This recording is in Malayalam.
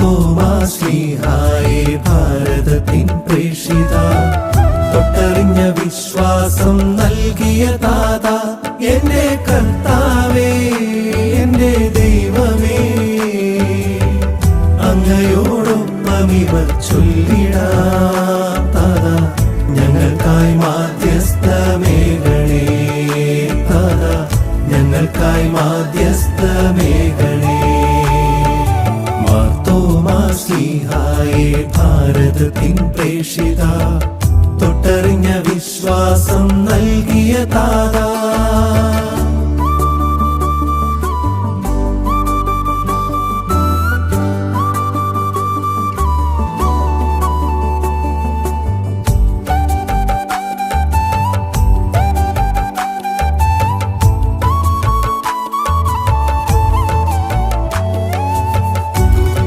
മാർത്തോമാശ്ലീഹായെ ഭാരതത്തിൻ പ്രേഷിത തൊട്ടറിഞ്ഞ വിശ്വാസം നൽകിയ താത എന്റെ കർത്താവേ എന്റെ ദൈവമേ. അങ്ങയോടൊപ്പം ഇവർ ചൊല്ലിടാം ഞങ്ങൾക്കായി മാധ്യസ്ഥമേഘണേ താത ഞങ്ങൾക്കായി മാധ്യസ്ഥമേഘണേ മാർത്തോമാശ്ലീഹായെ ഭാരതത്തിൻ പ്രേഷിത തൊട്ടറിഞ്ഞ വിശ്വാസം നൽകിയതാ